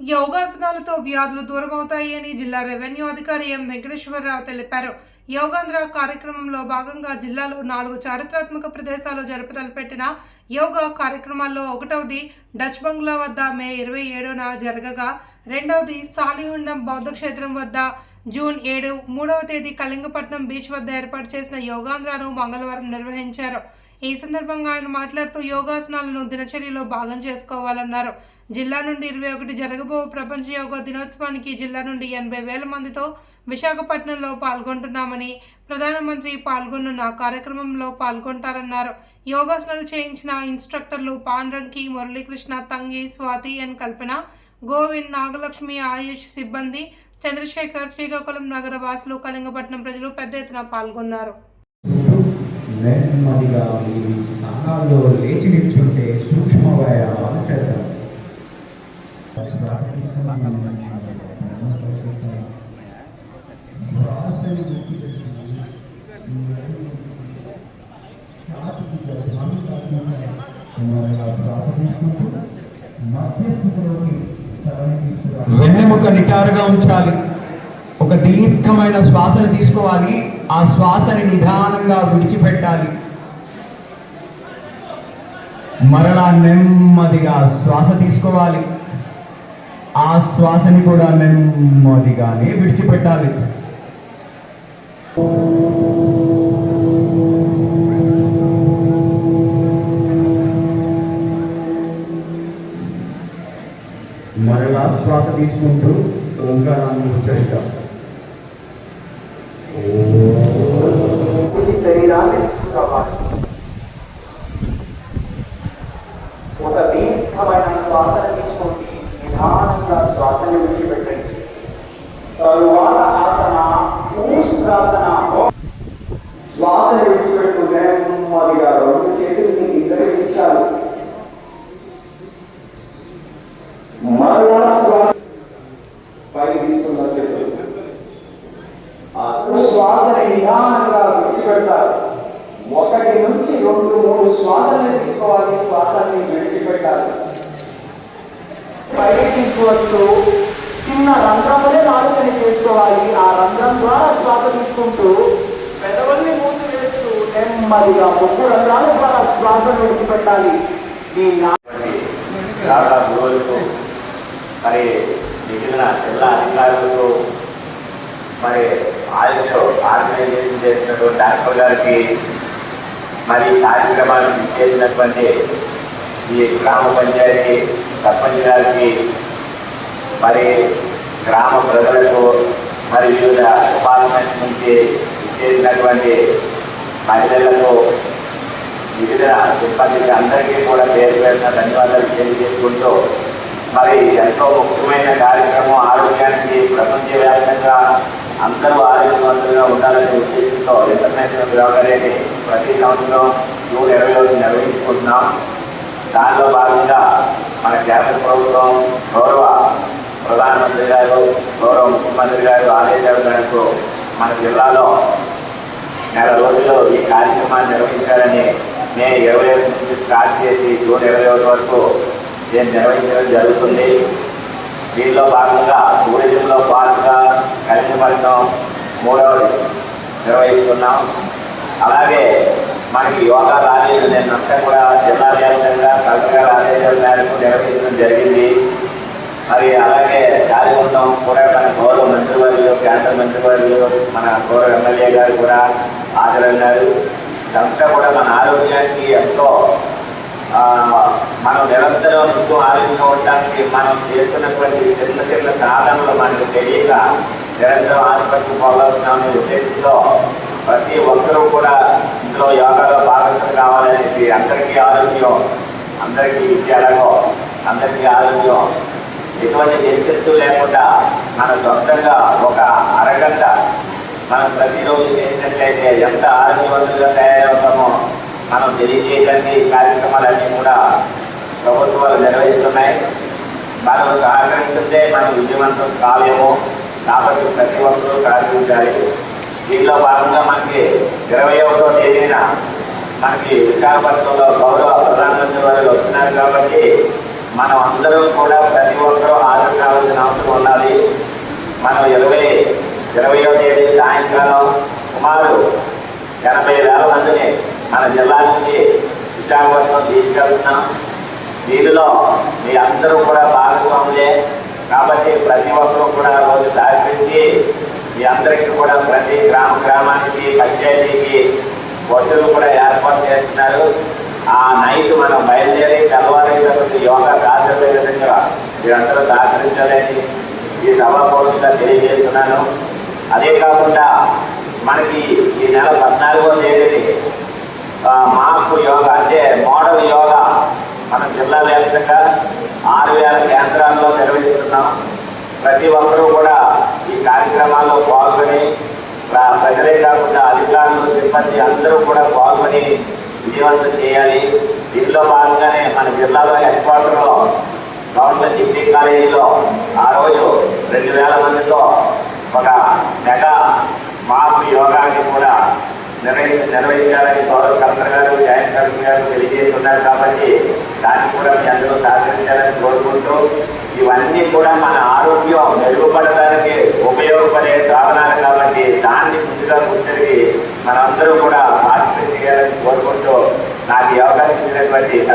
యోగాసనాలతో వ్యాధులు దూరమవుతాయి అని జిల్లా రెవెన్యూ అధికారి ఎం వెంకటేశ్వరరావు తెలిపారు. యోగాంధ్ర కార్యక్రమంలో భాగంగా జిల్లాలో నాలుగు చారిత్రాత్మక ప్రదేశాలు జరుపుతలపెట్టిన యోగా కార్యక్రమాల్లో ఒకటవది డచ్ బంగ్లా వద్ద మే ఇరవై ఏడున జరగగా రెండవది సాలిహుండం బౌద్ధ క్షేత్రం వద్ద జూన్ ఏడు మూడవ తేదీ కళింగపట్నం బీచ్ వద్ద ఏర్పాటు చేసిన యోగాంధ్రను మంగళవారం నిర్వహించారు. ఈ సందర్భంగా ఆయన మాట్లాడుతూ యోగాసనాలను దినచర్యలో భాగం చేసుకోవాలన్నారు. జిల్లా నుండి ఇరవై ఒకటి జరగబో ప్రపంచ యోగా దినోత్సవానికి జిల్లా నుండి ఎనభై వేల మందితో విశాఖపట్నంలో పాల్గొంటున్నామని ప్రధానమంత్రి పాల్గొనున్న కార్యక్రమంలో పాల్గొంటారన్నారు. యోగాసనాలు చేయించిన ఇన్స్ట్రక్టర్లు పాండ్రంకి మురళీకృష్ణ తంగి స్వాతి ఎన్ కల్పన గోవింద్ నాగలక్ష్మి ఆయుష్ సిబ్బంది చంద్రశేఖర్ శ్రీకాకుళం నగర వాసులు కళింగపట్నం ప్రజలు పెద్ద ఎత్తున పాల్గొన్నారు. నెమ్మదిగా మీరు స్థానాల్లో లేచి నిల్చుంటే సూక్ష్మ వ్యాయామాలు చేద్దాం వెన్నెముక నిటారుగా ఉంచాలి. ఒక దీర్ఘమైన శ్వాసను తీసుకోవాలి. ఆ శ్వాసని నిదానంగా విడిచిపెట్టాలి. మరలా నెమ్మదిగా శ్వాస తీసుకోవాలి. ఆ శ్వాసని కూడా నెమ్మదిగానే విడిచిపెట్టాలి. మరలా శ్వాస తీసుకుంటూ ఓంకారాన్ని ఉచ్చరిద్దాం ఈ శరీరాన్ని చూసుకోవాలి ఒక దీర్ఘమైన శ్వాసన తీసుకోండి నిదానంగా శ్వాసని విడిచిపెట్టండి తరువాత ఆసన ఊష్ట్రాసన శ్వాసని విడిచిపెట్టు నెమ్మదిగా రెండు చేతుల్ని ఇద్దరు ఇచ్చారు మరలా శ్వాస పైకి తీసుకున్న చేతులు ఆ శ్వాసని నిదానంగా విడిచిపెట్టాలి ఒకటి నుంచి రెండు మూడు శ్వాసల్ని తీసుకోవాలి శ్వాసాన్ని విడిచిపెట్టాలి. పైకి తీసుకువస్తూ చిన్న రంధ్రములే ఆలోచన చేసుకోవాలి. ఆ రంధ్రం ద్వారా శ్వాస తీసుకుంటూ పెదవుల్ని మూసివేస్తూ నెమ్మదిగా ముక్కు రంధ్రాల ద్వారా శ్వాస విడిచిపెట్టాలి. ఈ నా- గురువులకు మరి మిగిలిన జిల్లా అధికారులకు మరి ఆయుష్ ఆర్గనైజేషన్ చేసినటువంటి డాక్టర్ గారికి మరి ఈ కార్యక్రమాన్ని చేసినటువంటి ఈ గ్రామ పంచాయతీ సర్పంచ్ గారికి మరి గ్రామ ప్రజలకు మరి వివిధ డిపార్ట్మెంట్స్ నుంచి చేసినటువంటి మహిళలకు వివిధ సిబ్బందికి అందరికీ కూడా పేరు పేరున ధన్యవాదాలు తెలియజేసుకుంటూ మరి ఎంతో ముఖ్యమైన కార్యక్రమం ఆరోగ్యానికి ప్రపంచవ్యాప్తంగా అందరూ ఆరోగ్యవంతంగా ఉండాలనే ఉద్దేశంతో ఇంటర్నేషనల్ యోగా అనేది ప్రతి సంవత్సరం జూన్ ఇరవై రోజు నిర్వహించుకుంటున్నాం. దానిలో భాగంగా మన కేంద్ర ప్రభుత్వం గౌరవ ప్రధానమంత్రి గారు గౌరవ ముఖ్యమంత్రి గారు ఆదేశాల మేరకు మన జిల్లాలో నెల రోజులు ఈ కార్యక్రమాన్ని నిర్వహించాలని మే ఇరవై ఒకటి నుంచి స్టార్ట్ చేసి జూన్ ఇరవై ఒకటి వరకు దీన్ని నిర్వహించడం జరుగుతుంది. దీనిలో భాగంగా టూరిజంలో పాటుగా కలిసిపడటం మూడవది నిర్వహిస్తున్నాం. అలాగే మనకి యోగా రాలేదు. నిన్నంతా కూడా జిల్లా వ్యాప్తంగా కలెక్టర్ గారి ఆదేశాల మేరకు నిర్వహించడం జరిగింది. మరి అలాగే జాతిగుండం కూడా మన గౌరవ మంత్రివర్యులు కేంద్ర మంత్రివర్యులు మన గౌరవ ఎమ్మెల్యే గారు కూడా హాజరన్నారు ఇదంతా కూడా మన ఆరోగ్యానికి ఎంతో మనం నిరంతరం ఎంతో ఆరోగ్యంగా ఉండడానికి మనం చేస్తున్నటువంటి చిన్న చిన్న సాధనలు మనకు తెలియక నిరంతరం ఆసుపత్రికి పోవాల్సిన ఉద్దేశంతో ప్రతి ఒక్కరూ కూడా ఇందులో యోగాలో భాగస్వామి కావాలనేసి అందరికీ ఆరోగ్యం అందరికీ విద్యాలయం అందరికీ ఆరోగ్యం. ఎటువంటి నిర్శక్తులు లేకుండా మన సొంతంగా ఒక అరగంట మనం ప్రతిరోజు చేసినట్లయితే ఎంత ఆరోగ్యవంతులుగా తయారవుతామో మనం తెలియజేయడానికి కార్యక్రమాలన్నీ కూడా ప్రభుత్వాలు నిర్వహిస్తున్నాయి. మనం సహకరిస్తుంటే మనం విజయవంతం కాలేమో. కాబట్టి ప్రతి ఒక్కరూ సహకరించాలి. దీనిలో భాగంగా మనకి ఇరవై ఒకటో తేదీన మనకి విశాఖపట్నంలో గౌరవ ప్రధానమంత్రి వారు వస్తున్నారు కాబట్టి మనం అందరం కూడా ప్రతి ఒక్కరూ హాజరు కావాల్సిన అవసరం ఉండాలి. మనం ఇరవై ఇరవయో తేదీ సాయంకాలం సుమారు ఎనభై వేల మందిని మన జిల్లా నుంచి విశాఖపట్నం తీసుకెళ్తున్నాం. దీనిలో మీ అందరూ కూడా భాగస్వాములే. కాబట్టి ప్రతి ఒక్కరూ కూడా రోజు దారి మీ అందరికీ కూడా ప్రతి గ్రామ గ్రామానికి పంచాయతీకి బస్సులు కూడా ఏర్పాటు చేస్తున్నారు. ఆ నైట్ మనం బయలుదేరి తెల్లవారైనటువంటి యోగా దాచే విధంగా మీరందరూ దాచరించాలని ఈ సభాపూర్వకంగా తెలియజేస్తున్నాను. అదే కాకుండా మనకి ఈ నెల పద్నాలుగో తేదీని మార్పు మాకు యోగా అంటే మోడల్ యోగా మన జిల్లా వ్యాప్తంగా ఆరు వేల కేంద్రాల్లో నిర్వహిస్తున్నాం. ప్రతి ఒక్కరూ కూడా ఈ కార్యక్రమాల్లో పాల్గొని ప్ర- ప్రజలే కాకుండా అధికారులు సిబ్బంది అందరూ కూడా పాల్గొని విజయవంతం చేయాలి. దీనిలో భాగంగానే మన జిల్లాలో హెడ్ క్వార్టర్లో గవర్నమెంట్ డిగ్రీ కాలేజీలో ఆ రోజు రెండు వేల మందితో ఒక మెగా మాస్ యోగాకి కూడా నిర్వహి నిర్వహించాలని గౌరవ కలెక్టర్ గారు జాయింట్ కలెక్టర్ గారు తెలియజేస్తున్నారు కాబట్టి దాన్ని కూడా మీ అందరూ సహకరించాలని కోరుకుంటూ ఇవన్నీ కూడా మన ఆరోగ్యం మెరుగుపడడానికి ఉపయోగపడే సాధనాలు కాబట్టి దాన్ని ముందుగా గుర్తిరిగి మనందరూ కూడా ఆసక్తి చేయాలని కోరుకుంటూ నాకు ఈ అవకాశం ఇచ్చినటువంటి